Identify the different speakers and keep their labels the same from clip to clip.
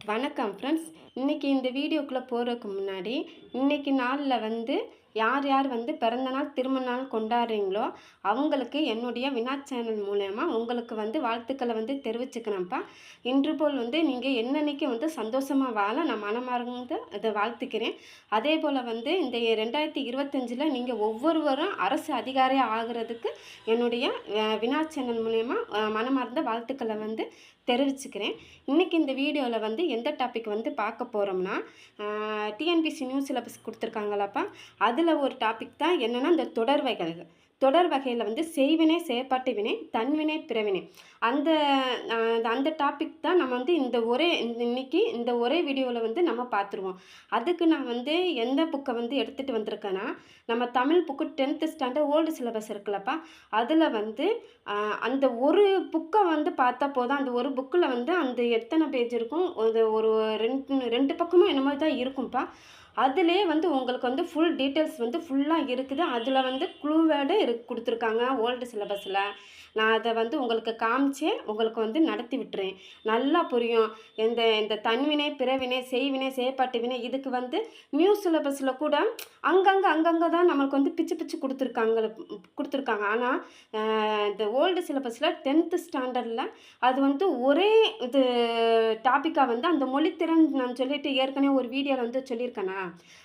Speaker 1: வணக்கம் ஃப்ரெண்ட்ஸ் இன்றைக்கி இந்த வீடியோக்குள்ளே போகிறதுக்கு முன்னாடி இன்றைக்கி நாளில் வந்து யார் யார் வந்து பிறந்த நாள் திருமண நாள் கொண்டாடுறீங்களோ அவங்களுக்கு என்னுடைய வினா சேனல் மூலயமா உங்களுக்கு வந்து வாழ்த்துக்களை வந்து தெரிவிச்சுக்கிறேன்ப்பா. இன்று போல் வந்து நீங்கள் என்னன்னைக்கு வந்து சந்தோஷமாக வாழ நான் மனமார்ந்து அதை வாழ்த்துக்கிறேன். அதே போல் வந்து இந்த ரெண்டாயிரத்தி இருபத்தஞ்சில் நீங்கள் ஒவ்வொருவரும் அரசு அதிகாரியாக ஆகிறதுக்கு என்னுடைய வினா சேனல் மூலயமா மனமார்ந்த வாழ்த்துக்களை வந்து தெரிவிச்சுக்கிறேன். இன்றைக்கி இந்த வீடியோவில் வந்து எந்த டாபிக் வந்து பார்க்க போகிறோம்னா டிஎன்பிசி நியூஸ் சிலபஸ் கொடுத்துருக்காங்களாப்பா? அதில் ஒரு டாபிக் தான் என்னென்னா இந்த தொடர் வகைகள் தொடர் வகையில் வந்து செய்வினை செயற்பாட்டு வினை தன்வினை பிறவினை. அந்த அந்த டாபிக் தான் நம்ம வந்து இந்த ஒரே இன்னைக்கு இந்த ஒரே வீடியோவில் வந்து நம்ம பார்த்துருவோம். அதுக்கு நான் வந்து எந்த புக்கை வந்து எடுத்துகிட்டு வந்திருக்கேன்னா நம்ம Tamil book tenth standard old syllabus இருக்குல்லப்பா. அதில் வந்து அந்த ஒரு புக்கை வந்து பார்த்தா போதும். அந்த ஒரு புக்கில் வந்து அந்த எத்தனை பேஜ் இருக்கும்? அது ஒரு ரெண்டு ரெண்டு பக்கமும் என்னமோ தான் இருக்கும்ப்பா அதிலே வந்து உங்களுக்கு வந்து ஃபுல் டீட்டெயில்ஸ் வந்து ஃபுல்லாக இருக்குது. அதில் வந்து குழுவேடு இரு கொடுத்துருக்காங்க ஓல்டு சிலபஸில் நான் அதை வந்து உங்களுக்கு காமிச்சே உங்களுக்கு வந்து நடத்தி விட்டுறேன். நல்லா புரியும். இந்த இந்த தன்வினை பிறவினை செய்வினை செயற்பாட்டு வினை இதுக்கு வந்து நியூ சிலபஸில் கூட அங்கங்கே அங்கங்கே தான் நம்மளுக்கு வந்து பிச்சு பிச்சு கொடுத்துருக்காங்க கொடுத்துருக்காங்க. ஆனால் இந்த ஓல்டு சிலபஸில் டென்த்து ஸ்டாண்டர்டில் அது வந்து ஒரே இது டாப்பிக்காக வந்து அந்த மொழித்திறன் நான் சொல்லிட்டு ஏற்கனவே ஒரு வீடியோவில் வந்து சொல்லியிருக்கேனா?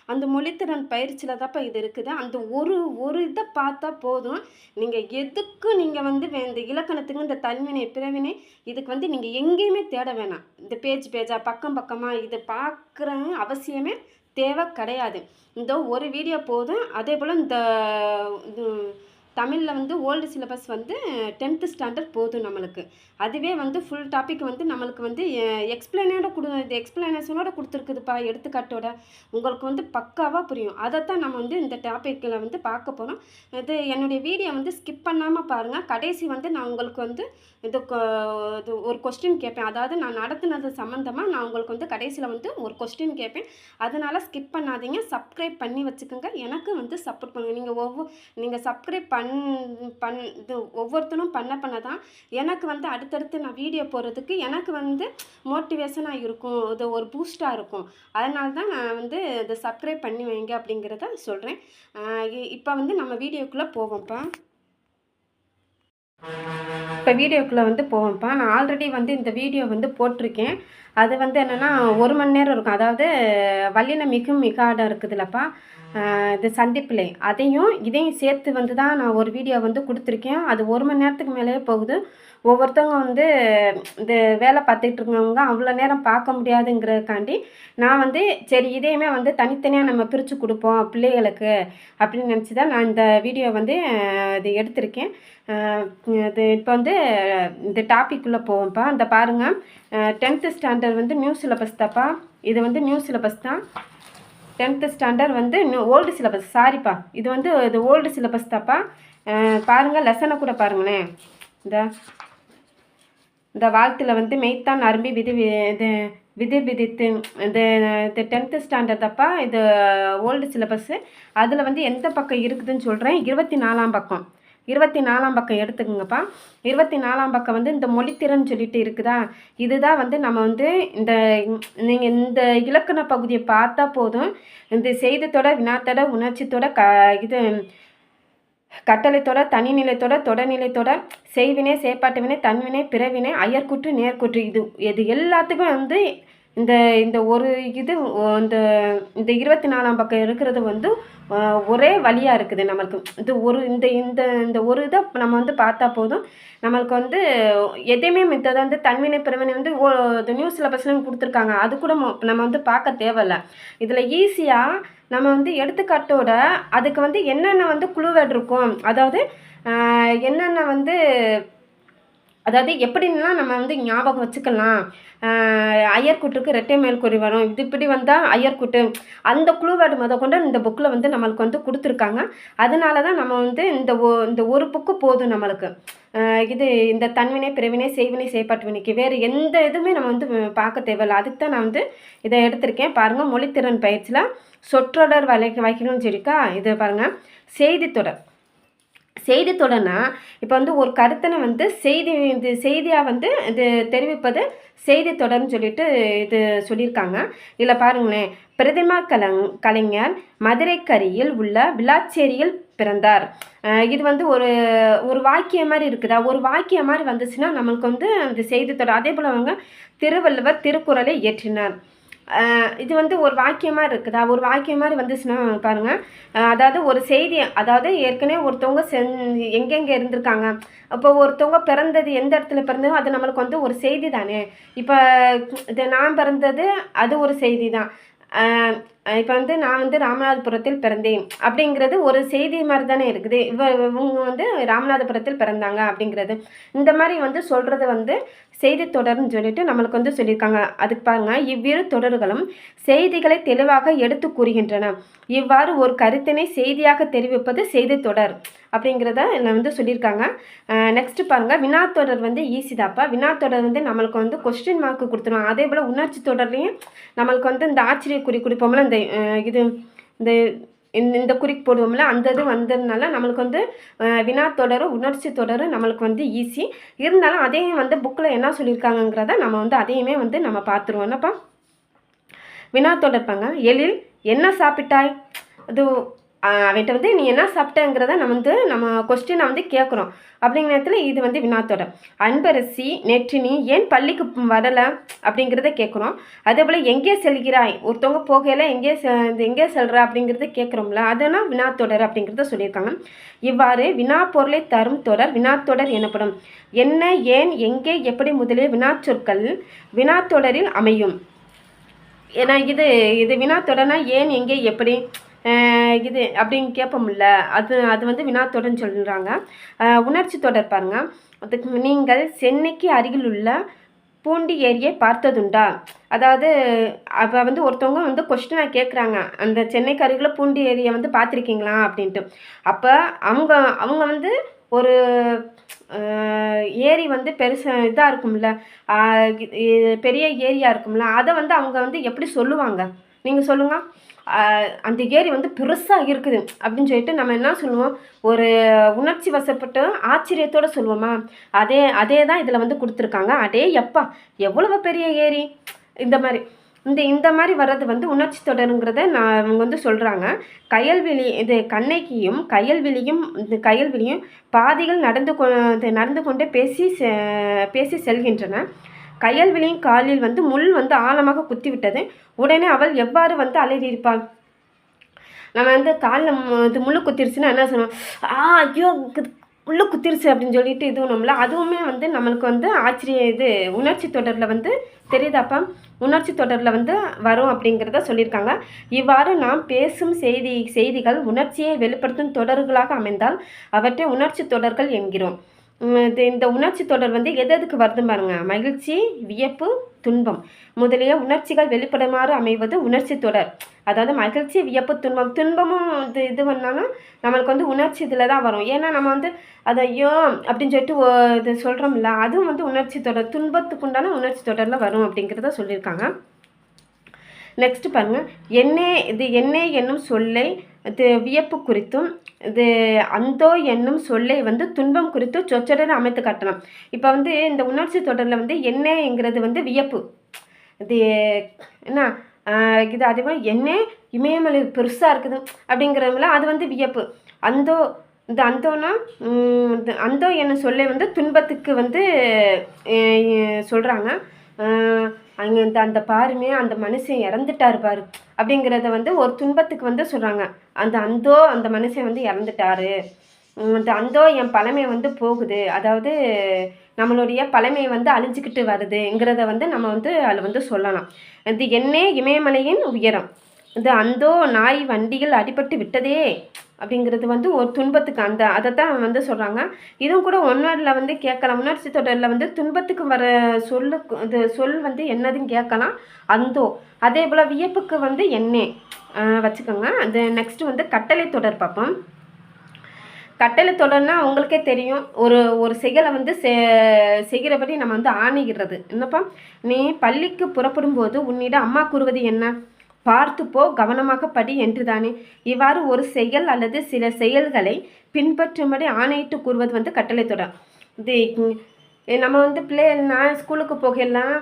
Speaker 1: அந்த மொழித்திறன் பயிற்சியில் தான்ப்பா இது இருக்குது. அந்த ஒரு ஒரு இதை பார்த்தா போதும். நீங்கள் எதுக்கு நீங்கள் வந்து வே- இந்த இலக்கணத்துக்கு இந்த தன்வினை பிறவினை இதுக்கு வந்து நீங்கள் எங்கேயுமே தேட வேணாம். இந்த பேஜ் பேஜாக பக்கம் பக்கமாக இது பார்க்குற அவசியமே தேவை கிடையாது. இந்த ஒரு வீடியோ போதும். அதே போல் இந்த இது தமிழில் வந்து ஓல்டு சிலபஸ் வந்து டென்த்து ஸ்டாண்டர்ட் போதும் நம்மளுக்கு. அதுவே வந்து ஃபுல் டாபிக் வந்து நம்மளுக்கு வந்து எக்ஸ்பிளைனோட கொடு இது எக்ஸ்பிளனேஷனோட கொடுத்துருக்குதுப்பா எடுத்துக்காட்டோட. உங்களுக்கு வந்து பக்காவாக புரியும். அதைத்தான் நம்ம வந்து இந்த டாப்பிக்கில் வந்து பார்க்க போகிறோம் இது என்னுடைய வீடியோ வந்து ஸ்கிப் பண்ணாமல் பாருங்கள் கடைசி வந்து நான் உங்களுக்கு வந்து இது கொ- இது ஒரு கொஸ்டின் கேட்பேன். அதாவது நான் நடத்தினது சம்மந்தமாக நான் உங்களுக்கு வந்து கடைசியில் வந்து ஒரு கொஸ்டின் கேட்பேன். அதனால் ஸ்கிப் பண்ணாதீங்க. சப்ஸ்கிரைப் பண்ணி வச்சுக்கோங்க. எனக்கு வந்து சப்போர்ட் பண்ணுங்கள் நீங்கள் ஒவ்வொரு நீங்கள் சப்ஸ்கிரைப் பண் பண் இது ஒவ்வொருத்தரும் பண்ண பண்ண தான். எனக்கு வந்து அடுத்தடுத்து நான் வீடியோ போடுறதுக்கு எனக்கு வந்து மோட்டிவேஷனாக இருக்கும். இது ஒரு பூஸ்ட்டாக இருக்கும். அதனால தான் நான் வந்து இதை சப்ஸ்கிரைப் பண்ணி வைங்க அப்படிங்கிறத சொல்கிறேன் இப்போ வந்து நம்ம வீடியோக்குள்ளே போவோம்ப்பா. இப்போ வீடியோக்குள்ளே வந்து போவோம்ப்பா. நான் ஆல்ரெடி வந்து இந்த வீடியோ வந்து போட்டிருக்கேன். அது வந்து என்னென்னா ஒரு மணி நேரம் இருக்கும். அதாவது வல்லின மிகும் மிகாடம் இருக்குதுல்லப்பா இது சந்திப்பிலை. அதையும் இதையும் சேர்த்து வந்து தான் நான் ஒரு வீடியோ வந்து கொடுத்துருக்கேன். அது ஒரு மணி நேரத்துக்கு மேலேயே போகுது. ஒவ்வொருத்தவங்க வந்து இந்த வேலை பார்த்துக்கிட்டு இருக்கவங்க அவ்வளோ நேரம் பார்க்க முடியாதுங்கிறதுக்காண்டி நான் வந்து சரி இதையுமே வந்து தனித்தனியாக நம்ம பிரித்து கொடுப்போம் பிள்ளைகளுக்கு அப்படின்னு நினச்சி தான் நான் இந்த வீடியோ வந்து இது எடுத்திருக்கேன். இது இப்போ வந்து இந்த டாபிக்குள்ளே போவோம்ப்பா. இந்த பாருங்கள் டென்த்து ஸ்டாண்டர்ட் வந்து நியூ சிலபஸ் தாப்பா. இது வந்து நியூ சிலபஸ் தான். டென்த்து ஸ்டாண்டர்ட் வந்து நியூ ஓல்டு சிலபஸ் சாரிப்பா இது வந்து இது ஓல்டு சிலபஸ் தாப்பா. பாருங்கள் லெசனை கூட பாருங்களேன். இந்த இந்த வாழ்த்தில் வந்து மெய்த்தான் அரும்பி விதி வி- இது விதி விதித்து இது இது டென்த்து ஸ்டாண்டர்ட் தப்பா. இது ஓல்டு சிலபஸ்ஸு அதில் வந்து எந்த பக்கம் இருக்குதுன்னு சொல்கிறேன் இருபத்தி நாலாம் பக்கம். இருபத்தி நாலாம் பக்கம் எடுத்துக்கோங்கப்பா. இருபத்தி நாலாம் பக்கம் வந்து இந்த மொழித்திறன் சொல்லிட்டு இருக்குதா? இதுதான் வந்து நம்ம வந்து இந்த நீங்கள் இந்த இலக்கண பகுதியை பார்த்தா போதும். இந்த செய்தத்தோட வினாத்தோட உணர்ச்சித்தோட க இது கட்டளைத்தோட தனிநிலைத்தோட தொடநிலைத்தோட செய்வினை செயற்பாட்டு வினை தன்வினை பிறவினை அயற்குற்று நேர்குற்று இது இது எல்லாத்துக்கும் வந்து இந்த இந்த ஒரு இது இந்த இந்த இருபத்தி நாலாம் பக்கம் இருக்கிறது வந்து ஒரே வழியாக இருக்குது நம்மளுக்கு. இது ஒரு இந்த இந்த இந்த ஒரு இதை நம்ம வந்து பார்த்தா போதும். நம்மளுக்கு வந்து எதையுமே மித்ததை வந்து தன்வினை பிறவினை வந்து ஓ இது நியூஸ் சிலபஸ்லையும் கொடுத்துருக்காங்க. அது கூட நம்ம வந்து பார்க்க தேவையில்ல. இதில் ஈஸியாக நம்ம வந்து எடுத்துக்காட்டோட அதுக்கு வந்து என்னென்ன வந்து குழுவெட் இருக்கும். அதாவது என்னென்ன வந்து அதாவது எப்படின்லாம் நம்ம வந்து ஞாபகம் வச்சுக்கலாம். ஐயர்குட்டுக்கு ஐயர்கூட்டுக்கு ரெட்டை மேல்குறி வரும். இது இப்படி வந்தால் ஐயர்கூட்டு அந்த குழுவாடு முத கொண்டு இந்த புக்கில் வந்து நம்மளுக்கு வந்து கொடுத்துருக்காங்க. அதனால தான் நம்ம வந்து இந்த ஒ இந்த ஒரு புக்கு போதும் நம்மளுக்கு. இது இந்த தன்வினை பிறவினை செய்வினை செய்பாட்டு வினைக்கு வேறு எந்த இதுவுமே நம்ம வந்து பார்க்க தேவையில்லை. அதுக்கு தான் நான் வந்து இதை எடுத்திருக்கேன். பாருங்கள் மொழித்திறன் பயிற்சியில் சொற்றொடர் வலை வகைகள்னு சொல்லிக்கா இது பாருங்கள் செய்தித்தொடர் செய்தி தொடர்னா இப்போ வந்து ஒரு கருத்தனை வந்து செய்தி இது செய்தியாக வந்து இது தெரிவிப்பது செய்தி தொடர்னு சொல்லிட்டு இது சொல்லியிருக்காங்க. இதில் பாருங்களேன். பிரதிமா கலங் கலைஞர் மதுரைக்கரியில் உள்ள விளாச்சேரியில் பிறந்தார். இது வந்து ஒரு ஒரு வாக்கியம் மாதிரி இருக்குதா? ஒரு வாக்கியம் மாதிரி வந்துச்சுன்னா நம்மளுக்கு வந்து அந்த செய்தி தொடர் அதே போல் அவங்க திருவள்ளுவர் திருக்குறளை இயற்றினார். இது வந்து ஒரு வாக்கியமாக இருக்குதா. ஒரு வாக்கியம் மாதிரி வந்துச்சுன்னா பாருங்கள் அதாவது ஒரு செய்தி அதாவது ஏற்கனவே ஒருத்தவங்க செஞ் எங்கெங்கே இருந்திருக்காங்க. அப்போ ஒருத்தவங்க பிறந்தது எந்த இடத்துல பிறந்ததோ அது நம்மளுக்கு வந்து ஒரு செய்தி தானே. இப்போ இது நான் பிறந்தது அது ஒரு செய்தி தான். இப்போ வந்து நான் வந்து ராமநாதபுரத்தில் பிறந்தேன். அப்படிங்கிறது ஒரு செய்தி மாதிரி தானே இருக்குது. இவ இவங்க வந்து ராமநாதபுரத்தில் பிறந்தாங்க அப்படிங்கிறது. இந்த மாதிரி வந்து சொல்கிறது வந்து செய்தி தொடர்னு சொல்லிட்டு நம்மளுக்கு வந்து சொல்லியிருக்காங்க. அதுக்கு பாருங்க இவ்விரு தொடர்களும் செய்திகளை தெளிவாக எடுத்து கூறுகின்றன. இவ்வாறு ஒரு கருத்தினை செய்தியாக தெரிவிப்பது செய்தி தொடர் அப்படிங்கிறத இதில் வந்து சொல்லியிருக்காங்க. நெக்ஸ்ட்டு பாருங்கள் வினாத்தொடர் வந்து ஈஸி தாப்பா வினாத்தொடர் வந்து நம்மளுக்கு வந்து கொஸ்டின் மார்க்கு கொடுத்துருவோம் அதே போல் உணர்ச்சி தொடர்லையும் நம்மளுக்கு வந்து இந்த ஆச்சரிய குறி கொடுப்போம்ல இந்த இது இந்த இந்த இந்த குறிக்கு போடுவோம்ல அந்த இது வந்ததுனால நம்மளுக்கு வந்து வினா தொடரும் உணர்ச்சி தொடரும் நம்மளுக்கு வந்து ஈஸி. இருந்தாலும் அதையும் வந்து புக்கில் என்ன சொல்லியிருக்காங்கங்கிறத நம்ம வந்து அதையுமே வந்து நம்ம பார்த்துருவோம் என்னப்பா? வினா தொடர்பாங்க. எழில் என்ன சாப்பிட்டாய்? அது அவன்கிட்ட வந்து நீ என்ன சாப்பிட்டங்கிறத நம்ம வந்து நம்ம கொஸ்டினை வந்து கேட்குறோம் அப்படிங்கிற நேரத்தில் இது வந்து வினாத்தோட அன்பரசி நேற்று நீ ஏன் பள்ளிக்கு வரலை? அப்படிங்கிறத கேட்குறோம். அதே போல் எங்கே செல்கிறாய்? ஒருத்தவங்க போகையில் எங்கே செ இது எங்கே செல்கிற அப்படிங்கிறத கேட்குறோம்ல அதெல்லாம் வினாத்தொடர் அப்படிங்கிறத சொல்லியிருக்காங்க. இவ்வாறு வினா பொருளை தரும் தொடர் வினாத்தொடர் எனப்படும். என்ன ஏன் எங்கே எப்படி முதலிய வினாச்சொற்கள் வினாத்தொடரில் அமையும்? ஏன்னா இது இது வினாத்தொடர்னா ஏன் எங்கே எப்படி? இது அப்படின்னு கேட்போம்ல அது அது வந்து வினாத்தொடர்னு சொல்கிறாங்க உணர்ச்சி தொடர் பாருங்க. அதுக்கு நீங்கள் சென்னைக்கு அருகில் உள்ள பூண்டி ஏரியை பார்த்ததுண்டா? அதாவது அப்போ வந்து ஒருத்தவங்க வந்து கொஸ்டினாக கேட்குறாங்க அந்த சென்னைக்கு அருகில் பூண்டி ஏரியை வந்து பார்த்துருக்கீங்களா? அப்படின்ட்டு. அப்போ அவங்க அவங்க வந்து ஒரு ஏரி வந்து பெருசு இதாக இருக்கும்ல. பெரிய ஏரியா இருக்கும்ல. அதை வந்து அவங்க வந்து எப்படி சொல்லுவாங்க? நீங்கள் சொல்லுங்கள் அந்த ஏரி வந்து பெருசாக இருக்குது அப்படின்னு சொல்லிட்டு நம்ம என்ன சொல்லுவோம்? ஒரு உணர்ச்சி வசப்பட்டு ஆச்சரியத்தோட சொல்லுவோமா? அதே அதே தான் இதில் வந்து கொடுத்துருக்காங்க. அதே எப்பா எவ்வளவு பெரிய ஏரி? இந்த மாதிரி. இந்த இந்த மாதிரி வர்றது வந்து உணர்ச்சி தொடருங்கிறத நான் அவங்க வந்து சொல்கிறாங்க கயல்விழி இது கண்ணகியும் கயல்விழியும் இந்த கயல்விழியும் பாதிகள் நடந்து கொ இது நடந்து கொண்டே பேசி செ- பேசி செல்கின்றன. கயல்விழியின் காலில் வந்து முள் வந்து ஆழமாக குத்தி விட்டது உடனே அவள் எவ்வாறு வந்து அலறியிருப்பாள் நம்ம வந்து காலில் இது முள்ளு குத்திருச்சுன்னா என்ன சொல்லுவோம்? ஆ ஐயோ கு- முள்ளு குத்திருச்சு அப்படின்னு சொல்லிட்டு இது நம்மள அதுவுமே வந்து நம்மளுக்கு வந்து ஆச்சரிய இது உணர்ச்சி தொடரில் வந்து தெரியுதாப்பா? உணர்ச்சி தொடரில் வந்து வரும் அப்படிங்கிறத சொல்லியிருக்காங்க. இவ்வாறு நாம் பேசும் செய்தி செய்திகள் உணர்ச்சியை வெளிப்படுத்தும் தொடர்களாக அமைந்தால் அவற்றை உணர்ச்சி தொடர்கள் என்கிறோம். இந்த உணர்ச்சி தொடர் வந்து எது எதுக்கு வருது பாருங்க. மகிழ்ச்சி வியப்பு துன்பம். முதலிய உணர்ச்சிகள் வெளிப்படுமாறு அமைவது உணர்ச்சி தொடர். அதாவது மகிழ்ச்சி வியப்பு துன்பம். துன்பமும் இது இது பண்ணாலும் நம்மளுக்கு வந்து உணர்ச்சி இதில் தான் வரும். ஏன்னா நம்ம வந்து அதை ஐயோ அப்படின்னு சொல்லிட்டு ஓ- இது சொல்கிறோம்ல அதுவும் வந்து உணர்ச்சி தொடர். துன்பத்துக்கு உண்டான உணர்ச்சி தொடரில் வரும் அப்படிங்கிறத சொல்லியிருக்காங்க. நெக்ஸ்ட் பாருங்கள் என்னே இது என்னே என்னும் சொல்லை இது வியப்பு குறித்தும் இது அந்தோ என்னும் சொல்லை வந்து துன்பம் குறித்து சொற்றொடர் அமைத்து காட்டலாம். இப்போ வந்து இந்த உணர்ச்சி தொடரில் வந்து என்னங்கிறது வந்து வியப்பு. இது என்ன? இது அதே மாதிரி என்ன இமயமலை பெருசாக இருக்குது அப்படிங்கிறதுல அது வந்து வியப்பு. அந்தோ இந்த அந்தோனா இந்த அந்தோ என்னும் சொல்லை வந்து துன்பத்துக்கு வந்து சொல்கிறாங்க அங்கே அந்த அந்த பாருமே அந்த மனுஷன் இறந்துட்டாரு பாரு அப்படிங்கிறத வந்து ஒரு துன்பத்துக்கு வந்து சொல்கிறாங்க அந்த அந்தோ அந்த மனுஷன் வந்து இறந்துட்டாரு. அந்த அந்தோ என் பழமை வந்து போகுது. அதாவது நம்மளுடைய பழமை வந்து அழிஞ்சிக்கிட்டு வருதுங்கிறத வந்து நம்ம வந்து அதில் வந்து சொல்லலாம். இது என்னே இமயமலையின் உயரம். இது அந்தோ நாய் வண்டியில் அடிபட்டு விட்டதே. அப்படிங்கிறது வந்து ஒரு துன்பத்துக்கு அந்த அதை தான் வந்து சொல்கிறாங்க இதுவும் கூட ஒன்னரில் வந்து கேட்கலாம். உணர்ச்சி தொடரில் வந்து துன்பத்துக்கு வர சொல்லுக்கு இது சொல் வந்து என்னதுன்னு கேட்கலாம். அந்தோ. அதே போல் வியப்புக்கு வந்து என்னே வச்சுக்கோங்க. அது நெக்ஸ்ட்டு வந்து கட்டளை தொடர் பார்ப்போம். கட்டளை தொடர்னா அவங்களுக்கே தெரியும். ஒரு ஒரு செயலை வந்து செ செய்கிறபடி நம்ம வந்து ஆணையிடுறது. என்னப்பா? நீ பள்ளிக்கு புறப்படும் போது உன்னிடம் அம்மா கூறுவது என்ன? பார்த்து போ கவனமாக படி என்றுதானே. இவ்வாறு ஒரு செயல் அல்லது சில செயல்களை பின்பற்றும்படி ஆணையிட்டு கூறுவது வந்து கட்டளை தொடர் இது நம்ம வந்து பிள்ளை நான் ஸ்கூலுக்கு போகலாம்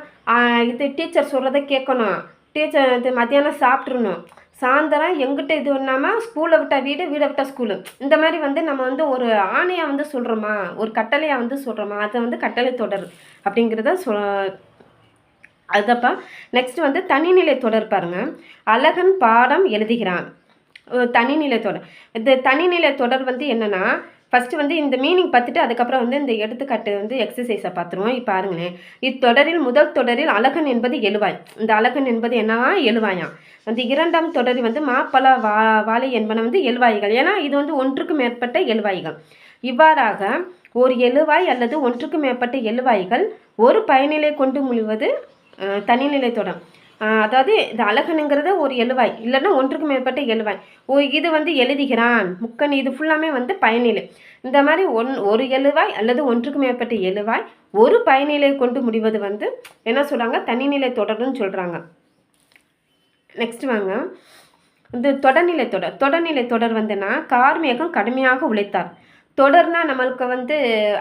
Speaker 1: இது டீச்சர் சொல்கிறத கேட்கணும். டீச்சர் இது மத்தியானம் சாப்பிட்றணும் சாயந்தரம் எங்கிட்ட இது பண்ணாமல் ஸ்கூலை விட்டால் வீடு வீடை விட்டால் ஸ்கூலு. இந்த மாதிரி வந்து நம்ம வந்து ஒரு ஆணையாக வந்து சொல்கிறோமா ஒரு கட்டளையாக வந்து சொல்கிறோமா அதை வந்து கட்டளை தொடர் அப்படிங்கிறத சொ அதப்பா நெக்ஸ்ட் வந்து தனிநிலை தொடர் பாருங்கள் அழகன் பாடம் எழுதுகிறான். தனிநிலை தொடர். இந்த தனிநிலை தொடர் வந்து என்னென்னா ஃபஸ்ட்டு வந்து இந்த மீனிங் பார்த்துட்டு அதுக்கப்புறம் வந்து இந்த எடுத்துக்காட்டு வந்து எக்ஸசைஸை பார்த்துருவோம். இப்போ பாருங்களேன். இத்தொடரில் முதல் தொடரில் அழகன் என்பது எழுவாய். இந்த அழகன் என்பது என்னவா எழுவாயாம். வந்து இரண்டாம் தொடரில் வந்து மாப்பழ வா வாழை என்பன வந்து எழுவாய்கள். ஏன்னா இது வந்து ஒன்றுக்கு மேற்பட்ட எழுவாய்கள். இவ்வாறாக ஒரு எழுவாய் அல்லது ஒன்றுக்கு மேற்பட்ட எழுவாய்கள் ஒரு பயனிலை கொண்டு முழுவது தனிநிலை தொடர் அதாவது இது அழகனுங்கிறது ஒரு எழுவாய் இல்லைன்னா ஒன்றுக்கு மேற்பட்ட எழுவாய். ஓ இது வந்து எழுதுகிறான். முக்கன் இது ஃபுல்லாமே வந்து பயனிலை. இந்த மாதிரி ஒன் ஒரு எழுவாய் அல்லது ஒன்றுக்கு மேற்பட்ட எழுவாய் ஒரு பயனிலை கொண்டு முடிவது வந்து என்ன சொல்கிறாங்க தனிநிலை தொடர்னு சொல்கிறாங்க நெக்ஸ்ட் வாங்க. இந்த தொடர்நிலை தொடர் தொடர்நிலை தொடர் வந்துன்னா கார்மேகம் கடுமையாக உழைத்தார். தொடர்னா நம்மளுக்கு வந்து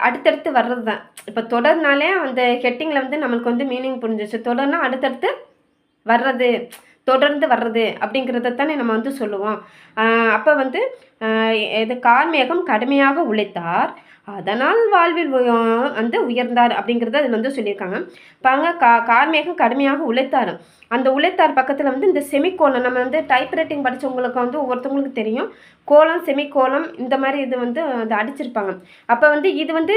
Speaker 1: அடுத்தடுத்து வர்றது தான் இப்போ தொடர்னாலே அந்த ஹெட்டிங்கில் வந்து நம்மளுக்கு வந்து மீனிங் புரிஞ்சிச்சு தொடர்னா அடுத்தடுத்து வர்றது தொடர்ந்து வர்றது அப்படிங்கிறத தானே நம்ம வந்து சொல்லுவோம். அப்போ வந்து இது கார்மேகம் கடுமையாக உழைத்தார். அதனால் வாழ்வில் வந்து உயர்ந்தார் அப்படிங்கிறத அதில் வந்து சொல்லியிருக்காங்க. பாங்க கா கார்மேகம் கடுமையாக உழைத்தார். அந்த உழைத்தார் பக்கத்தில் வந்து இந்த செமிகோலம் நம்ம வந்து டைப் ரைட்டிங் படித்தவங்களுக்கு வந்து ஒவ்வொருத்தவங்களுக்கு தெரியும். கோலம் செமிகோலம் இந்த மாதிரி இது வந்து அது அடிச்சிருப்பாங்க. அப்போ வந்து இது வந்து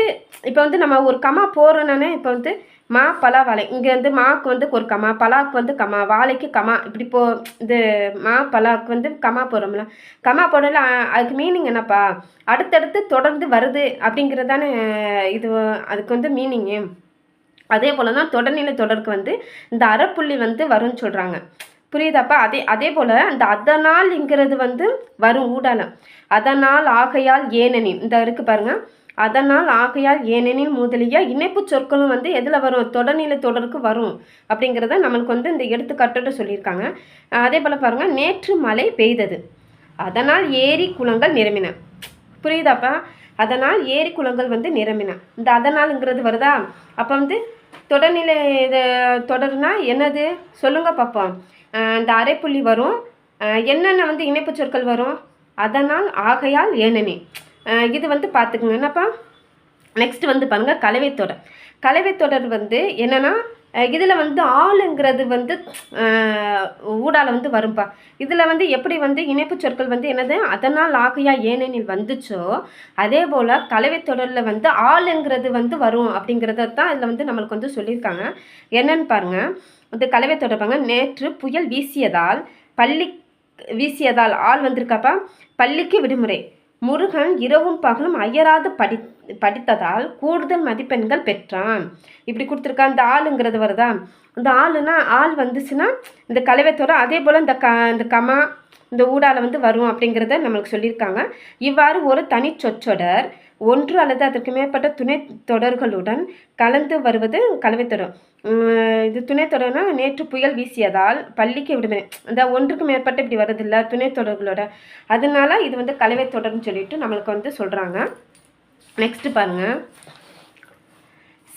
Speaker 1: இப்போ வந்து நம்ம ஒரு கமா போகிறோன்னே இப்போ வந்து மா பலா வாழை. இங்கேருந்து மாக்கு வந்து ஒரு கமா பலாக்கு வந்து கமா வாழைக்கு கமா இப்படி போ இது மா பலாக்கு வந்து கமா போடுறோம்ல. கமா போடல அதுக்கு மீனிங் என்னப்பா? அடுத்தடுத்து தொடர்ந்து வருது அப்படிங்கிறதானே இது அதுக்கு வந்து மீனிங்கு அதே போல் தான் தொடர்நிலை தொடருக்கு வந்து இந்த அரைப்புள்ளி வந்து வரும்னு சொல்கிறாங்க புரியுதாப்பா? அதே அதே போல் அந்த அதனால்ங்கிறது வந்து வரும் ஊடாலம் அதனால் ஆகையால் ஏனெனில் இந்த இருக்கு பாருங்கள் அதனால் ஆகையால் ஏனெனில் முதலிய இணைப்பு சொற்களும் வந்து எதில் வரும்? தொடர்நிலை தொடருக்கு வரும் அப்படிங்கிறத நம்மளுக்கு வந்து இந்த எடுத்துக்காட்டோட சொல்லியிருக்காங்க. அதே போல் பாருங்கள் நேற்று மழை பெய்தது. அதனால் ஏரி குளங்கள் நிரம்பின. புரியுதாப்பா? அதனால் ஏரி குளங்கள் வந்து நிரம்பின. இந்த அதனால்ங்கிறது வருதா? அப்போ வந்து தொடர்நிலை இது தொடர்னா என்னது? சொல்லுங்க பார்ப்போம் இந்த அரைப்புள்ளி வரும். என்னென்ன வந்து இணைப்பு சொற்கள் வரும்? அதனால் ஆகையால் ஏனெனில். இது வந்து பார்த்துக்குங்க என்னப்பா? நெக்ஸ்ட் வந்து பாருங்க கலவைத்தொடர் கலவைத்தொடர் வந்து என்னன்னா இதில் வந்து ஆளுங்கிறது வந்து ஊடால வந்து வரும்பா. இதில் வந்து எப்படி வந்து இணைப்பு சொற்கள் வந்து என்னது? அதனால் ஆகையா ஏனெனில் வந்துச்சோ அதே போல் கலவைத்தொடரில் வந்து ஆளுங்கிறது வந்து வரும் அப்படிங்கிறத தான் இதில் வந்து நம்மளுக்கு வந்து சொல்லியிருக்காங்க. என்னன்னு பாருங்க இந்த கலவைத்தொடர் பாருங்க. நேற்று புயல் வீசியதால் பள்ளி வீசியதால் ஆள் வந்திருக்காப்பா? பள்ளிக்கு விடுமுறை. முருகன் இரவும் பகலும் அயராது படி படித்ததால் கூடுதல் மதிப்பெண்கள் பெற்றான். இப்படி கொடுத்துருக்கா இந்த ஆளுங்கிறது வருதா? இந்த ஆளுனா ஆள் வந்துச்சுன்னா இந்த கலவைத்தோட அதே போல் இந்த க இந்த கமா இந்த ஊடால வந்து வரும் அப்படிங்கிறத நம்மளுக்கு சொல்லியிருக்காங்க. இவ்வாறு ஒரு தனி சொற்றொடர் ஒன்று அல்லது அதற்கு மேற்பட்ட துணை தொடர்களுடன் கலந்து வருவது கலவைத்தொடர் இது துணை தொடர்னா நேற்று புயல் வீசியதால் பள்ளிக்கு விடுமுறை இந்த ஒன்றுக்கு மேற்பட்ட இப்படி வர்றதில்ல துணை தொடர்களோட. அதனால இது வந்து கலவை தொடர்னு சொல்லிட்டு நம்மளுக்கு வந்து சொல்கிறாங்க நெக்ஸ்ட்டு பாருங்க.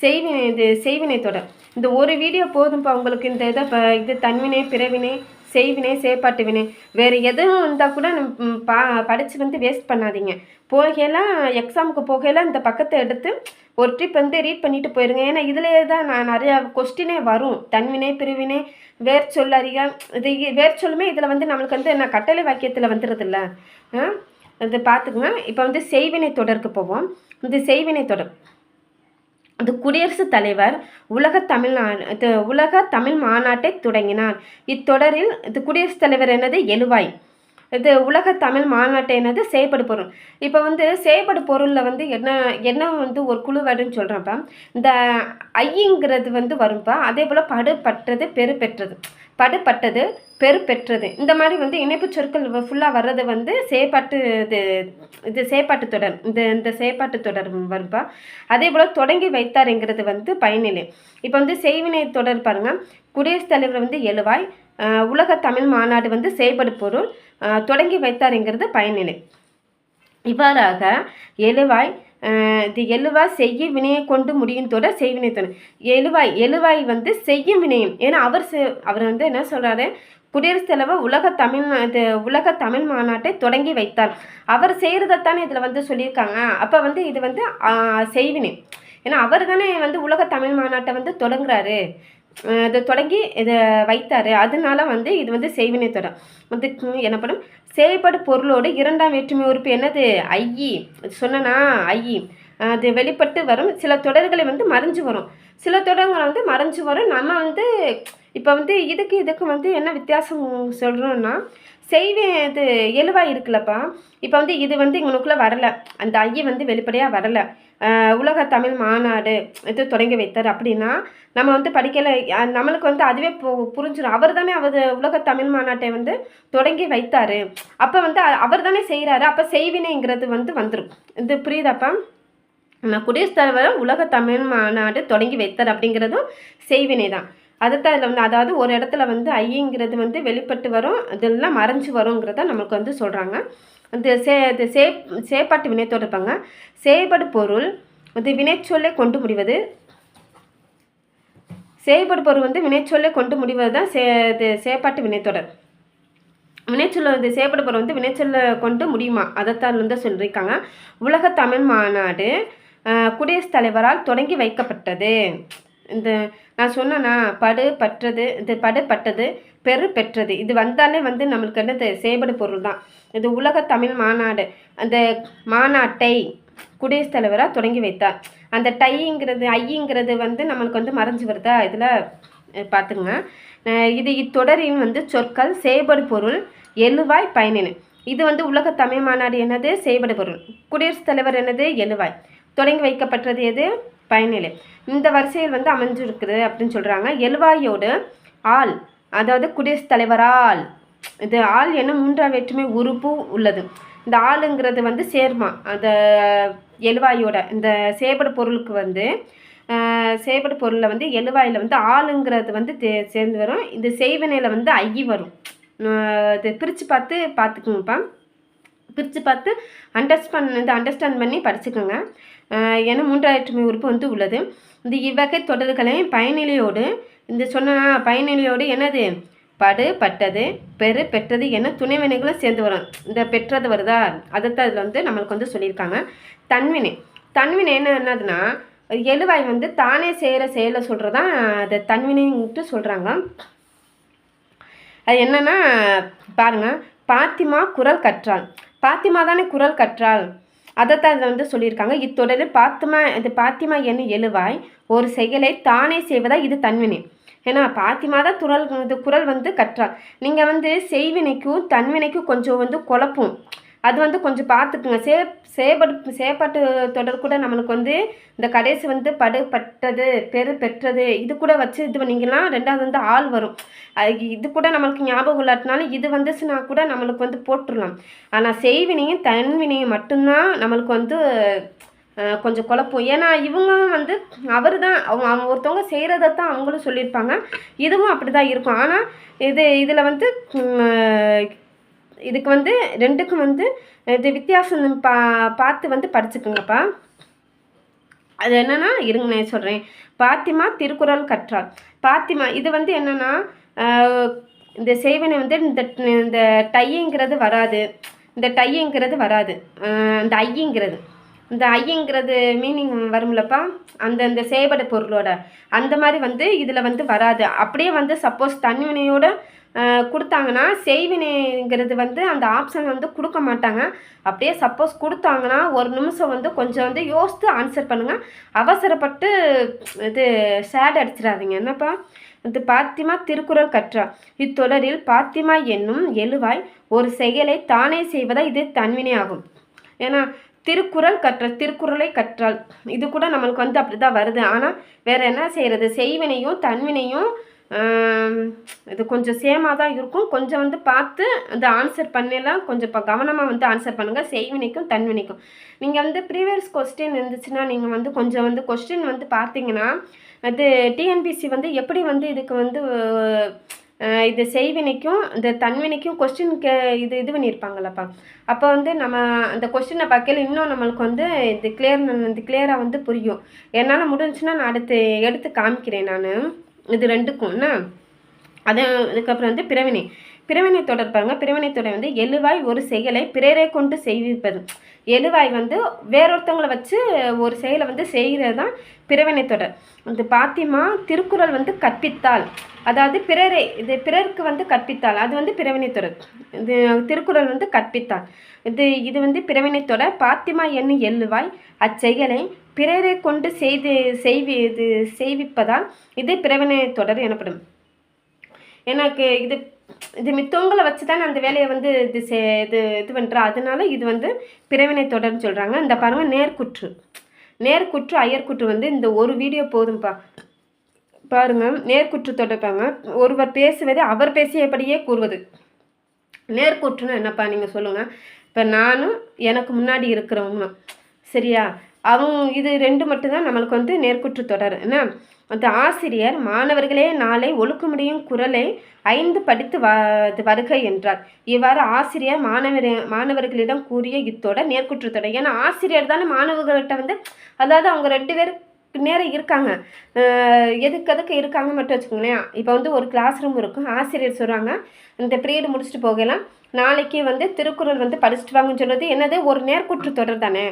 Speaker 1: செய்வினை இது செய்வினை தொடர். இந்த ஒரு வீடியோ போதும்ப்பா உங்களுக்கு இந்த இதை இது தன்வினை பிறவினை செய்வினை செயற்பாட்டு வினை வேறு எதுவும் இருந்தால் கூட நம்ம, பா படித்து வந்து வேஸ்ட் பண்ணாதீங்க. போகையெல்லாம் எக்ஸாமுக்கு போகையெல்லாம் இந்த பக்கத்தை எடுத்து ஒரு ட்ரிப் வந்து ரீட் பண்ணிட்டு போயிருங்க. ஏன்னா இதுலேயே தான் நான் நிறையா கொஸ்டினே வரும். தன்வினை பிரிவினை வேர்ச்சொல் அறிக இது வேர் சொல்லுமே இதில் வந்து நம்மளுக்கு வந்து என்ன கட்டளை வாக்கியத்தில் வந்துடுறதில்ல ஆ? இது பார்த்துக்குங்க. இப்போ வந்து செய்வினை தொடருக்கு போவோம். இந்த செய்வினை தொடர் அது குடியரசுத் தலைவர் உலக தமிழ் உலக தமிழ் மாநாட்டை தொடங்கினார். இத்தொடரில் இது குடியரசுத் தலைவர் என்னது? எழுவாய். இது உலக தமிழ் மாநாட்டை என்னது? செயற்படு பொருள். இப்போ வந்து செயற்படு பொருளில் வந்து என்ன என்ன வந்து ஒரு குழு வரும்னு சொல்கிறப்ப இந்த ஐங்கிறது வந்து வரும்ப்பா. அதே போல் படுபட்டது பெரு பெற்றது படுபட்டது பெரு பெற்றது இந்த மாதிரி வந்து இணைப்பு சொற்கள் ஃபுல்லாக வர்றது வந்து செயற்பாட்டு இது இது செயற்பாட்டு தொடர். இந்த இந்த செயற்பாட்டு தொடர் வரும்பா அதே போல் தொடங்கி வைத்தாருங்கிறது வந்து பயனிலை. இப்போ வந்து செய்வினை தொடர் பாருங்கள் குடியரசுத் தலைவர் வந்து எழுவாய் உலக தமிழ் மாநாடு வந்து செயல்படு பொருள் தொடங்கி வைத்தாருங்கிறது பயனிலை இவ்வாறாக எழுவாய் தி இது எழுவாய் செய்ய வினையை கொண்டு முடியும் தொட செய்வினை தொடர் எழுவாய் எழுவாய் வந்து செய்யும் வினையும். ஏன்னா அவர் செ- அவர் வந்து என்ன சொல்கிறாரு குடியரசுத் தலைவர் உலக தமிழ் இது உலக தமிழ் மாநாட்டை தொடங்கி வைத்தார். அவர் செய்கிறதைத்தானே இதில் வந்து சொல்லியிருக்காங்க. அப்போ வந்து இது வந்து செய்வினை. ஏன்னா அவர் தானே வந்து உலக தமிழ் மாநாட்டை வந்து தொடங்குறாரு. இதை தொடங்கி இதை வைத்தார். அதனால வந்து இது வந்து செய்வினை தொடர் வந்து என்னப்படும் எனப்படும் பொருளோடு இரண்டாம் வேற்றுமை உறுப்பு என்னது? ஐயி சொன்னனா? ஐயி அது வெளிப்பட்டு வரும். சில தொடர்களை வந்து மறைஞ்சு வரும். சில தொடர்களை வந்து மறைஞ்சு வரும். நம்ம வந்து இப்போ வந்து இதுக்கு இதுக்கு வந்து என்ன வித்தியாசம் சொல்கிறோன்னா செய்வேன் இது எழுவாய் இருக்குல்லப்பா. இப்போ வந்து இது வந்து இவனுக்குள்ளே வரலை. அந்த ஐயி வந்து வெளிப்படையாக வரலை. உலக தமிழ் மாநாடு இது தொடங்கி வைத்தார் அப்படின்னா நம்ம வந்து படிக்கல நம்மளுக்கு வந்து அதுவே பு- புரிஞ்சிடும் அவர் தானே அவர் உலக தமிழ் மாநாட்டை வந்து தொடங்கி வைத்தார். அப்போ வந்து அவர் தானே செய்கிறாரு அப்போ செய்வினைங்கிறது வந்து வந்துடும் இது புரியுதாப்பா? நான் குடியரசுத் தலைவர் உலக தமிழ் மாநாடு தொடங்கி வைத்தார் அப்படிங்கிறதும் செய்வினை தான் அதுதான் இதில் வந்து அதாவது ஒரு இடத்துல வந்து ஐங்கிறது வந்து வெளிப்பட்டு வரும் இதெல்லாம் மறைஞ்சு வருங்கிறத நமக்கு வந்து சொல்கிறாங்க இந்த சே இது சே சேப்பாட்டு வினைத்தோடு இருப்பாங்க. சேபடு பொருள் இது வினைச்சொல்லை கொண்டு முடிவது. செயல்படு பொருள் வந்து வினைச்சொல்லை கொண்டு முடிவது தான் சே இது சேப்பாட்டு வினைத்தொடர் வினைச்சொல்ல வந்து செயல்படு பொருள் வந்து வினைச்சொல்லை கொண்டு முடியுமா? அதைத்தான் வந்து சொல்லியிருக்காங்க. உலக தமிழ் மாநாடு குடியரசுத் தலைவரால் தொடங்கி வைக்கப்பட்டது. இந்த நான் சொன்னேன்னா படு பற்றது இது படு பட்டது பெரு பெற்றது. இது வந்தாலே வந்து நம்மளுக்கு என்னது செயல்படு பொருள் தான் இது உலக தமிழ் மாநாடு. அந்த மாநாட்டை குடியரசுத் தலைவராக தொடங்கி வைத்தார். அந்த டைங்கிறது ஐங்கிறது வந்து நம்மளுக்கு வந்து மறைஞ்சு வருதா? இதில் பார்த்துங்க இது இத்தொடரின் வந்து சொற்கள் செயல்படு பொருள் எழுவாய் பயனினு இது வந்து உலக தமிழ் மாநாடு என்னது? செயல்படு பொருள். குடியரசுத் தலைவர் என்னது? எழுவாய். தொடங்கி வைக்கப்பட்டது எது? பயனிலை. இந்த வரிசையில் வந்து அமைஞ்சிருக்குது அப்படின்னு சொல்கிறாங்க எழுவாயோடு ஆள் அதாவது குடியரசுத் தலைவரால் இது ஆள் என்ன மூன்றாம் வேற்றுமை உறுப்பு உள்ளது. இந்த ஆளுங்கிறது வந்து சேர்மா அந்த எழுவாயோட இந்த சேபடு பொருளுக்கு வந்து சேபட சேபடு பொருளில் வந்து எழுவாயில் வந்து ஆளுங்கிறது வந்து தே- சேர்ந்து வரும். இந்த செய்வினையில் வந்து ஐ வரும். இது பிரித்து பார்த்து பார்த்துக்குங்கப்பா. பிரித்து பார்த்து அண்டர்ஸ்டாண்ட் இது அண்டர்ஸ்டாண்ட் பண்ணி படிச்சுக்கோங்க. என ஏன்னா மூன்றாயிரத்துமை உறுப்பு வந்து உள்ளது. இந்த இவ்வகை தொடர்களை பயனிலையோடு இந்த சொன்ன பயனிலையோடு என்னது? படு பட்டது பெரு பெற்றது என துணைவினைகளும் சேர்ந்து வரும். இந்த பெற்றது வருதா? அதைத்தான் இதில் வந்து நம்மளுக்கு வந்து சொல்லியிருக்காங்க. தன்வினை. தன்வினை என்ன என்னதுன்னா எழுவாய் வந்து தானே செய்கிற செயலை சொல்கிறதான் அதை தன்வினைன்ட்டு சொல்கிறாங்க அது என்னென்னா பாருங்கள் பாத்திமா குரல் கற்றாள். பாத்திமா தானே குரல் கற்றாள். அதைத்தான் இதில் வந்து சொல்லியிருக்காங்க. இத்தொடரில் பாத்திமா இது பாத்திமா என்னு எழுவாய் ஒரு செயலை தானே செய்வதா இது தன்வினை. ஏன்னா பாத்திமா தான் குரல் இது குரல் வந்து கற்றாள் நீங்கள் வந்து செய்வினைக்கும் தன்வினைக்கும் கொஞ்சம் வந்து குழப்பும். அது வந்து கொஞ்சம் பார்த்துக்குங்க. சே சேபடு சேப்பாட்டு தொடர் கூட நம்மளுக்கு வந்து இந்த கடைசி வந்து படு பட்டது பெரு பெற்றது இது கூட வச்சு இது பண்ணிங்கன்னா ரெண்டாவது வந்து ஆள் வரும். அது இது கூட நம்மளுக்கு ஞாபகம் இல்லாட்டினாலும் இது வந்துச்சுன்னா கூட நம்மளுக்கு வந்து போட்டுடலாம் ஆனால் செய்வினையும் தன்வினையும் மட்டும்தான் நம்மளுக்கு வந்து கொஞ்சம் குழப்பம். ஏன்னா இவங்க வந்து அவர் தான் அவங்க அவங்க ஒருத்தவங்க செய்கிறத தான் அவங்களும் சொல்லியிருப்பாங்க. இதுவும் அப்படி தான் இருக்கும். ஆனால் இது இதில் வந்து இதுக்கு வந்து ரெண்டுக்கும் வந்து இது வித்தியாசம் பா பார்த்து வந்து படிச்சுக்கோங்கப்பா. அது என்னென்னா இருங்க நான் சொல்கிறேன் பாத்திமா திருக்குறள் கற்றாள். பாத்திமா இது வந்து என்னென்னா இந்த செய்வனை வந்து இந்த இந்த டையங்கிறது வராது. இந்த டையங்கிறது வராது. இந்த ஐயங்கிறது. இந்த ஐயங்கிறது மீனிங் வரும்லப்பா? அந்த இந்த செயல்பட பொருளோட. அந்த மாதிரி வந்து இதில் வந்து வராது. அப்படியே வந்து சப்போஸ் தன்வினையோட கொடுத்தாங்கன்னா செய்வினைங்கிறது வந்து அந்த ஆப்ஷன் வந்து கொடுக்க மாட்டாங்க. அப்படியே சப்போஸ் கொடுத்தாங்கன்னா ஒரு நிமிஷம் வந்து கொஞ்சம் வந்து யோசித்து ஆன்சர் பண்ணுங்கள் அவசரப்பட்டு இது ஷேட் அடிச்சிடாதீங்க. என்னப்பா? இது பாத்திமா திருக்குறள் கற்றா. இத்தொடரில் பாத்திமா என்னும் எழுவாய் ஒரு செயலை தானே செய்வதா? இது தன்வினை ஆகும். ஏன்னா திருக்குறள் கற்றல் திருக்குறளை கற்றால் இது கூட நம்மளுக்கு வந்து அப்படி தான் வருது. ஆனால் வேறு என்ன செய்கிறது செய்வினையும் தன்வினையும் இது கொஞ்சம் சேமாக தான் இருக்கும். கொஞ்சம் வந்து பார்த்து அந்த ஆன்சர் பண்ணலாம் கொஞ்சம் இப்போ கவனமாக வந்து ஆன்சர் பண்ணுங்கள் செய்வினைக்கும் தன்வினைக்கும். நீங்கள் வந்து ப்ரீவியஸ் கொஸ்டின் இருந்துச்சுன்னா நீங்கள் வந்து கொஞ்சம் வந்து கொஸ்டின் வந்து பார்த்தீங்கன்னா அது டிஎன்பிசி வந்து எப்படி வந்து இதுக்கு வந்து இது செய்வினைக்கும் இந்த தன்வினைக்கும் கொஸ்டின் கே இது இது பண்ணியிருப்பாங்களப்பா அப்போ வந்து நம்ம அந்த கொஸ்டினை பார்க்கல இன்னும் நம்மளுக்கு வந்து இது கிளியர் இது கிளியராக வந்து புரியும். என்னால் முடிஞ்சுன்னா நான் அடுத்து எடுத்து காமிக்கிறேன் நான். இது ரெண்டுக்கும் என்ன? அது அதுக்கப்புறம் வந்து பிறவினை. பிறவினை தொடர் பாருங்க. பிறவினை தொடர் வந்து எழுவாய் ஒரு செயலை பிறரை கொண்டு செய்விப்பது. எழுவாய் வந்து வேறொருத்தவங்களை வச்சு ஒரு செயலை வந்து செய்கிறது தான் பிறவினை தொடர். இந்த பாத்திமா திருக்குறள் வந்து கற்பித்தாள். அதாவது பிறரை இது பிறருக்கு வந்து கற்பித்தாள். அது வந்து பிறவினை தொடர். இது திருக்குறள் வந்து கற்பித்தாள். இது இது வந்து பிறவினை தொடர். பாத்திமா என்னும் எழுவாய் அச்செயலை பிறரை கொண்டு செய்து செய்வி இது செய்விப்பதால் இது பிறவினை தொடர் எனப்படும். எனக்கு இது இது மித்தவங்களை வச்சு தான் அந்த வேலையை வந்து இது சே இது இது பண்ணுறா அதனால இது வந்து பிறவினை தொடர்னு சொல்கிறாங்க இந்த பாருங்கள் நேர்குற்று. நேர்குற்று அயர்குற்று வந்து இந்த ஒரு வீடியோ போதும்ப்பா பாருங்கள் நேர்குற்று தொடர்பாங்க. ஒருவர் பேசுவதை அவர் பேசியபடியே கூறுவது. நேர்குற்றுன்னு என்னப்பா நீங்கள் சொல்லுங்கள் இப்போ நானும் எனக்கு முன்னாடி இருக்கிறவங்களும். சரியா? அவங்க இது ரெண்டு மட்டும்தான் நம்மளுக்கு வந்து நேர்குற்று தொடர். என்ன? அந்த ஆசிரியர் மாணவர்களே நாளை ஒழுக்கமுடியும் குரலை ஐந்து படித்து வ வருகை என்றார். இவ்வாறு ஆசிரியர் மாணவர் மாணவர்களிடம் கூறிய இத்தோட நேர்குற்று தொடர். ஏன்னா ஆசிரியர் தானே மாணவர்கள்ட்ட வந்து அதாவது அவங்க ரெண்டு பேர் நேரம் இருக்காங்க. எதுக்கு எதுக்கு இருக்காங்க மட்டும் வச்சுக்கோங்களேன். இப்போ வந்து ஒரு கிளாஸ் ரூம் இருக்கும். ஆசிரியர் சொல்கிறாங்க இந்த பீரியட் முடிச்சுட்டு போகலாம். நாளைக்கு வந்து திருக்குறள் வந்து படிச்சுட்டு வாங்கன்னு சொல்கிறது என்னது? ஒரு நேர்குற்று தொடர் தானே.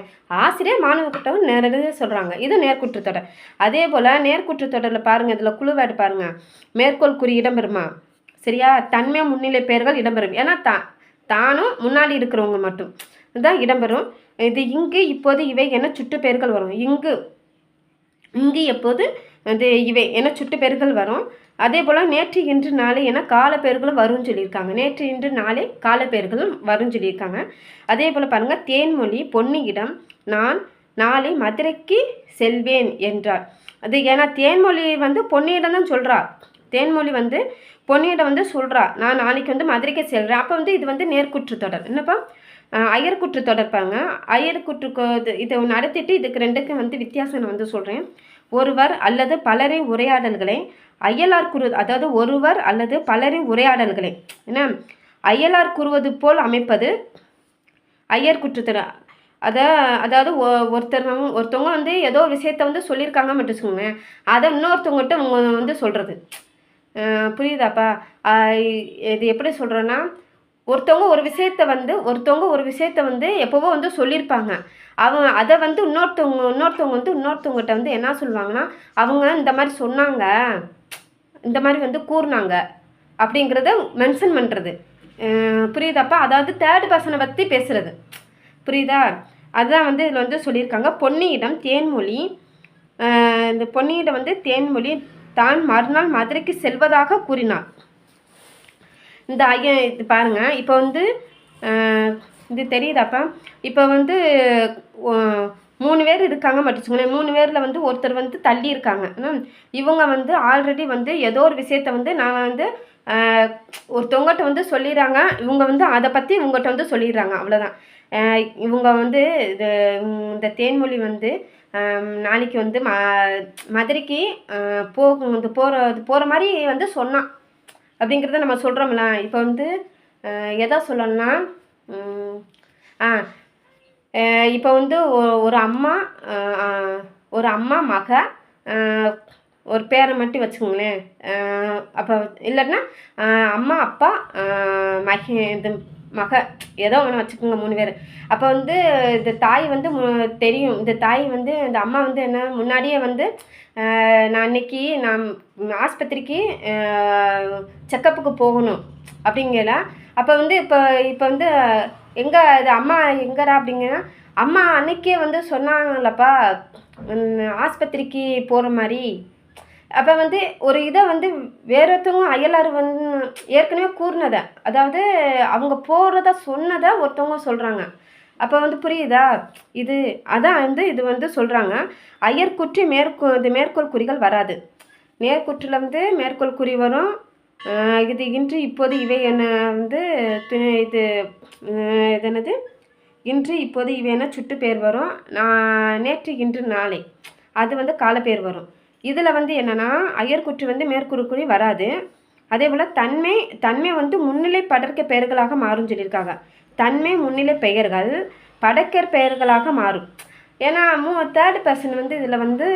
Speaker 1: ஆசிரியர் மாணவர்கிட்ட நேரடியாக சொல்கிறாங்க இது நேர்குற்று தொடர். அதே போல் நேர்குற்று தொடரில் பாருங்கள் இதில் குழுவாடு பாருங்கள் மேற்கோள் குறி இடம்பெறுமா? சரியா? தன்மை முன்னிலை பெயர்கள் இடம்பெறும். ஏன்னா தா தானும் முன்னாடி இருக்கிறவங்க மட்டும். தான் இடம்பெறும். இது இங்கு இப்போது இவை என சுட்டு பெயர்கள் வரும். இங்கு இங்கு எப்போது அது இவை என சுட்டு பெயர்கள் வரும். அதே போல் நேற்று இன்று நாளை என காலப்பெயர்களும் வரும்னு சொல்லியிருக்காங்க. நேற்று இன்று நாளை காலப்பெயர்களும் வரும்னு சொல்லியிருக்காங்க. அதே போல் பாருங்கள் தேன்மொழி பொன்னியிடம் நான் நாளை மதுரைக்கு செல்வேன் என்றார். அது ஏன்னா தேன்மொழி வந்து பொன்னியிடம் தான் சொல்கிறா தேன்மொழி வந்து பொன்னியிடம் வந்து சொல்கிறா நான் நாளைக்கு வந்து மதுரைக்கு செல்கிறேன் அப்போ வந்து இது வந்து நேர்குற்று தொடர். என்னப்பா? அஹ் அயர்குற்று தொடர்பாங்க அயர்குற்று இது இதை நடத்திட்டு இதுக்கு ரெண்டுக்கும் வந்து வித்தியாசம் நான் வந்து சொல்கிறேன் ஒருவர் அல்லது பலரின் உரையாடல்களை அயலார் குரு அதாவது ஒருவர் அல்லது பலரின் உரையாடல்களை என்ன? அயலார் கூறுவது போல் அமைப்பது ஐயர் குற்றத்தொடர் அதை அதாவது ஒ- ஒருத்தர் ஒருத்தவங்க வந்து ஏதோ ஒரு விஷயத்த வந்து சொல்லியிருக்காங்க மட்டும் வச்சுக்கோங்களேன். அதை இன்னொருத்தவங்ககிட்ட அவங்க வந்து சொல்கிறது புரியுதாப்பா? இது எப்படி சொல்கிறேன்னா ஒருத்தவங்க ஒரு விஷயத்த வந்து ஒருத்தவங்க ஒரு விஷயத்த வந்து எப்போவோ வந்து சொல்லியிருப்பாங்க. அவங்க அதை வந்து இன்னொருத்தவங்க இன்னொருத்தவங்க வந்து இன்னொருத்தவங்ககிட்ட வந்து என்ன சொல்லுவாங்கன்னா அவங்க இந்த மாதிரி சொன்னாங்க இந்த மாதிரி வந்து கூறினாங்க அப்படிங்கிறத மென்ஷன் பண்ணுறது புரியுதாப்பா? அதாவது தேர்ட் பர்சனை பற்றி பேசுகிறது புரியுதா? அதுதான் வந்து இதில் வந்து சொல்லியிருக்காங்க. பொன்னியிடம் தேன்மொழி இந்த பொன்னியிடம் வந்து தேன்மொழி தான் மறுநாள் மதுரைக்கு செல்வதாக கூறினார். இந்த ஐயா இது பாருங்கள் இப்போ வந்து இது தெரியுதாப்பா? இப்போ வந்து மூணு பேர் இருக்காங்க மட்டும். மூணு பேரில் வந்து ஒருத்தர் வந்து தள்ளி இருக்காங்க. இவங்க வந்து ஆல்ரெடி வந்து ஏதோ ஒரு விஷயத்த வந்து நான் வந்து ஒருத்தவங்ககிட்ட வந்து சொல்லிடுறாங்க. இவங்க வந்து அதை பற்றி இவங்ககிட்ட வந்து சொல்லிடுறாங்க. அவ்வளோதான் இவங்க வந்து இது இந்த தேன்மொழி வந்து நாளைக்கு வந்து ம மதுரைக்கு போகும் இது போகிற போகிற மாதிரி வந்து சொன்னான். அப்படிங்கிறத நம்ம சொல்கிறோம்ல இப்போ வந்து எதை சொல்லணும்னா ஆ. இப்போ வந்து ஒரு அம்மா ஒரு அம்மா மக ஒரு பேரை மட்டும் வச்சுக்கோங்களேன். அப்போ இல்லைன்னா அம்மா அப்பா மகி மக இது மக ஏதோ ஒன்று வச்சுக்கோங்க மூணு பேர். அப்போ வந்து இந்த தாய் வந்து மு- தெரியும். இந்த தாய் வந்து இந்த அம்மா வந்து என்ன முன்னாடியே வந்து நான் இன்னைக்கு நான் ஆஸ்பத்திரிக்கு செக்கப்புக்கு போகணும். அப்படிங்கிற அப்போ வந்து இப்போ இப்போ வந்து எங்கே இது அம்மா எங்கடா அப்படிங்கன்னா அம்மா அன்னைக்கே வந்து சொன்னாங்களப்பா ஆஸ்பத்திரிக்கு போகிற மாதிரி. அப்போ வந்து ஒரு இதை வந்து வேறொருத்தவங்க அயலார் வந்து ஏற்கனவே கூறினதை அதாவது அவங்க போகிறத சொன்னதை ஒருத்தவங்க சொல்கிறாங்க அப்போ வந்து புரியுதா? இது அதான் வந்து இது வந்து சொல்கிறாங்க அயற்குற்றி மேற்கோ இது மேற்கோள் குறிகள் வராது. நேர்குற்றில் வந்து மேற்கோள் குறி வரும். இது இன்று இப்போது இவை என்ன வந்து துணை இது இது என்னது? இன்று இப்போது இவை என்ன சுட்டு பேர் வரும்? நான் நேற்று இன்று நாளை. அது வந்து காலப்பேர் வரும். இதில் வந்து என்னென்னா அயர்குற்று வந்து மேற்குறுக்குறி வராது. அதே போல் தன்மை தன்மை வந்து முன்னிலை படர்க்க பெயர்களாக மாறும் சொல்லியிருக்காங்க. தன்மை முன்னிலை பெயர்கள் படக்கர் பெயர்களாக மாறும். ஏன்னா மூ தேர்ட் பர்சன் வந்து இதில் வந்து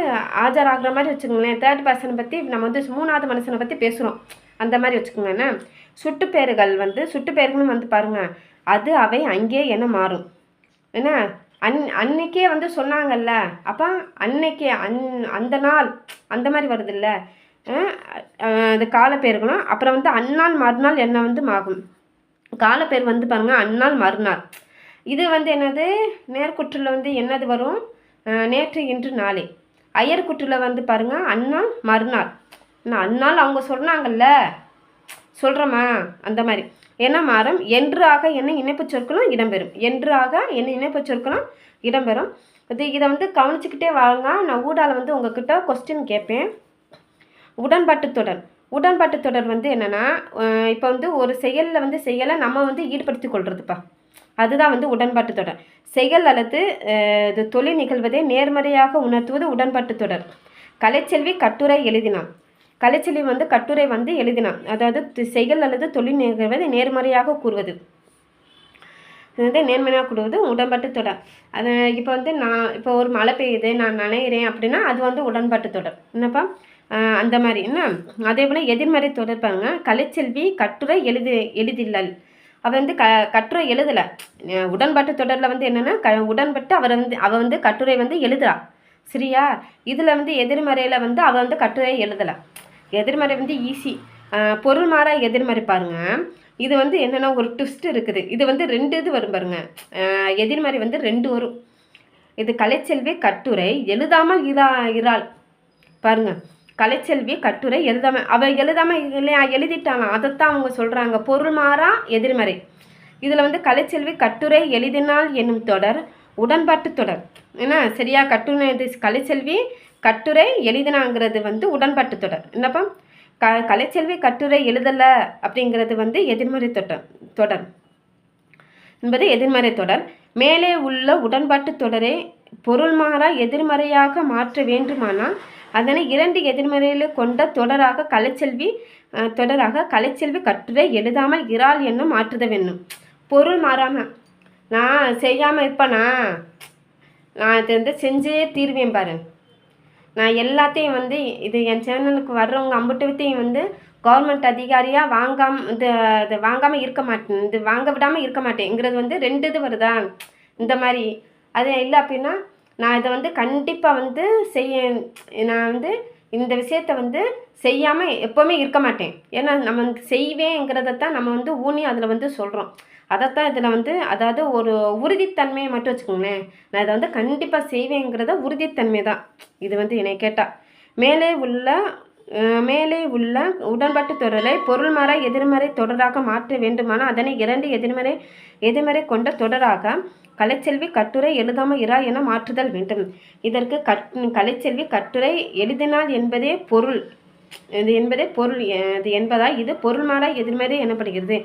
Speaker 1: ஆஜராகிற மாதிரி வச்சுக்கோங்களேன். தேர்ட் பர்சனை பற்றி நம்ம வந்து மூணாவது மனுஷனை பற்றி பேசுகிறோம் அந்த மாதிரி வச்சுக்கோங்கண்ணே. சுட்டு பெயர்கள் வந்து சுட்டு வந்து பாருங்கள் அது அவை அங்கே என மாறும். என்ன அன் அன்னைக்கே வந்து சொன்னாங்கல்ல அப்போ அன்னைக்கே அன் அந்த நாள் அந்த மாதிரி வருதுல்ல. அது காலப்பேர்களும் அப்புறம் வந்து அந்நாள் மறுநாள் என்ன வந்து ஆகும் காலப்பேர் வந்து பாருங்கள் அந்நாள் மறுநாள். இது வந்து என்னது? நேர்குற்றில் வந்து என்னது வரும்? நேற்று இன்று நாளை. அயர்குற்றில் வந்து பாருங்கள் அந்நாள் மறுநாள். நான் அந்நாள் அவங்க சொன்னாங்கல்ல சொல்கிறோமா அந்த மாதிரி. என்ன மாறும் என்றாக என்ன இணைப்பு சொற்களும் இடம்பெறும். என்று ஆக என்ன இணைப்பு சொற்களும் இடம்பெறும். இது இதை வந்து கவனிச்சுக்கிட்டே வாங்க. நான் ஊடால் வந்து உங்ககிட்ட கொஸ்டின் கேட்பேன். உடன்பாட்டு தொடர். உடன்பாட்டு தொடர் வந்து என்னென்னா இப்போ வந்து ஒரு செயலில் வந்து செயலை நம்ம வந்து ஈடுபடுத்தி கொள்றதுப்பா. அதுதான் வந்து உடன்பாட்டு தொடர். செயல் அல்லது இது தொழில் நிகழ்வதை நேர்மறையாக உணர்த்துவது உடன்பாட்டு தொடர். கலைச்செல்வி கட்டுரை எழுதினான். கலைச்செல்வி வந்து கட்டுரை வந்து எழுதினான். அதாவது செயல் அல்லது தொழில் நிகழ்வதை நேர்மறையாக கூறுவது. வந்து நேர்மையாக கொடுவது உடன்பாட்டு தொடர். அது இப்போ வந்து நான் இப்போ ஒரு மழை பெய்யுது நான் நனைகிறேன் அப்படின்னா அது வந்து உடன்பாட்டு தொடர். என்னப்பா? அந்த மாதிரி. என்ன? அதே போல் எதிர்மறை தொடர்பாங்க கலைச்செல்வி கட்டுரை எழுதி எழுதில்லல். அவர் வந்து க கட்டுரை எழுதலை. உடன்பாட்டு தொடரில் வந்து என்னென்னா க உடன்பட்டு அவர் வந்து அவள் வந்து கட்டுரை வந்து எழுதுறா. சரியா? இதில் வந்து எதிர்மறையில் வந்து அவள் வந்து கட்டுரை எழுதலை. எதிர்மறை வந்து ஈஸி பொருள் மாறா எதிர்மறை பாருங்க. இது வந்து என்னென்னா ஒரு ட்விஸ்ட் இருக்குது. இது வந்து ரெண்டு இது வரும் பாருங்க. எதிர்மறை வந்து ரெண்டு வரும். இது கலைச்செல்வி கட்டுரை எழுதாமல் இரா இறால் பாருங்க. கலைச்செல்வி கட்டுரை எழுதாம அவள் எழுதாம இல்லையா எழுதிட்டாங்க அதைத்தான் அவங்க சொல்கிறாங்க பொருள் மாறா எதிர்மறை. இதில் வந்து கலைச்செல்வி கட்டுரை எழுதினால் என்னும் தொடர் உடன்பாட்டு தொடர். என்ன? சரியா கட்டுரை கலைச்செல்வி கட்டுரை எழுதினாங்கிறது வந்து உடன்பாட்டு தொடர் என்னப்பா? க கலைச்செல்வி கட்டுரை எழுதலை அப்படிங்கிறது வந்து எதிர்மறை தொடர் தொடர். என்பது எதிர்மறை தொடர். மேலே உள்ள உடன்பாட்டு தொடரை பொருள் மாறா எதிர்மறையாக மாற்ற வேண்டுமானால் அதனை இரண்டு எதிர்மறையில் கொண்ட தொடராக கலைச்செல்வி தொடராக கலைச்செல்வி கட்டுரை எழுதாமல் இறால் என்னும் மாற்றுத வேணும் பொருள் மாறாமல் நான் செய்யாமல் இருப்பேனா? நான் இதை வந்து செஞ்சே தீர்வேன் பாரு. நான் எல்லாத்தையும் வந்து இது என் சேனலுக்கு வர்றவங்க அம்புட்டுத்தையும் வந்து கவர்மெண்ட் அதிகாரியாக வாங்காம இது இது வாங்காமல் இருக்க மாட்டேன். இது வாங்க விடாமல் இருக்க மாட்டேங்கிறது வந்து ரெண்டு இது வருதா? இந்த மாதிரி. அது இல்லை அப்படின்னா நான் இதை வந்து கண்டிப்பாக வந்து செய்ய நான் வந்து இந்த விஷயத்த வந்து செய்யாமல் எப்போவுமே இருக்க மாட்டேன். ஏன்னா நம்ம வந்து செய்வேங்கிறத தான் நம்ம வந்து ஊனி அதில் வந்து சொல்கிறோம் அதைத்தான் இதில் வந்து அதாவது ஒரு உறுதித்தன்மையை மட்டும் வச்சுக்கோங்களேன். நான் இதை வந்து கண்டிப்பாக செய்வேங்கிறத உறுதித்தன்மை தான். இது வந்து என்னை கேட்டால் மேலே உள்ள மேலே உள்ள உடன்பாட்டு தொடரை பொருள்மறை எதிர்மறை தொடராக மாற்ற வேண்டுமானால் அதனை இரண்டு எதிர்மறை எதிர்மறை கொண்ட தொடராக கலைச்செல்வி கட்டுரை எழுதாமல் இரா என மாற்றுதல் வேண்டும். இதற்கு கட் கலைச்செல்வி கட்டுரை எழுதினால் என்பதே பொருள். இது என்பதே பொருள் இது என்பதால் இது பொருள்மாறா எதிர்மறை எனப்படுகிறது.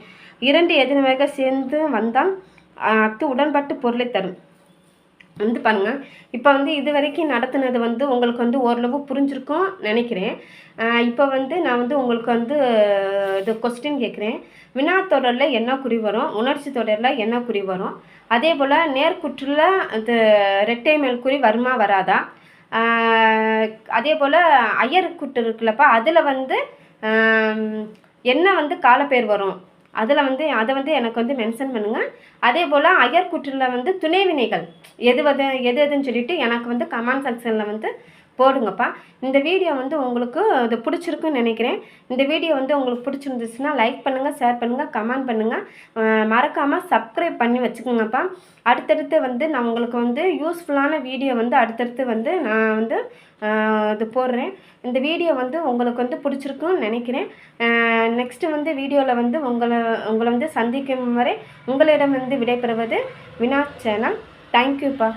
Speaker 1: இரண்டு எதிர்மையாக சேர்ந்து வந்தால் அத்து உடன்பட்டு பொருளை தரும். வந்து பாருங்கள் இப்போ வந்து இது வரைக்கும் நடத்துனது வந்து உங்களுக்கு வந்து ஓரளவு புரிஞ்சிருக்கும் நினைக்கிறேன். இப்போ வந்து நான் வந்து உங்களுக்கு வந்து இது கொஸ்டின் கேட்குறேன் வினா தொடரில் என்ன குறி வரும்? உணர்ச்சி தொடரில் என்ன குறி வரும்? அதே போல் நேர்குற்றில் இது ரெட்டை மேல் குறி வருமா வராதா? அதே போல் ஐயர் குட்டு இருக்குல்லப்பா அதில் வந்து என்ன வந்து காலப்பேர் வரும்? அதில் வந்து அதை வந்து எனக்கு வந்து மென்ஷன் பண்ணுங்கள் அதே போல் அயர்குற்றில் வந்து துணைவினைகள். எது எது எது எதுன்னு சொல்லிட்டு எனக்கு வந்து கமெண்ட் செக்ஷனில் வந்து போடுங்கப்பா. இந்த வீடியோ வந்து உங்களுக்கு இது பிடிச்சிருக்குன்னு நினைக்கிறேன். இந்த வீடியோ வந்து உங்களுக்கு பிடிச்சிருந்துச்சுன்னா லைக் பண்ணுங்கள் ஷேர் பண்ணுங்கள் கமெண்ட் பண்ணுங்கள் மறக்காமல் சப்ஸ்கிரைப் பண்ணி வச்சுக்கோங்கப்பா. அடுத்தடுத்து வந்து நான் உங்களுக்கு வந்து யூஸ்ஃபுல்லான வீடியோ வந்து அடுத்தடுத்து வந்து நான் வந்து இது போடுறேன். இந்த வீடியோ வந்து உங்களுக்கு வந்து பிடிச்சிருக்குன்னு நினைக்கிறேன். நெக்ஸ்ட்டு வந்து வீடியோவில் வந்து உங்களை உங்களை வந்து சந்திக்கும் வரை உங்களிடம் வந்து விடைபெறுவது வினா சேனல். தேங்க்யூப்பா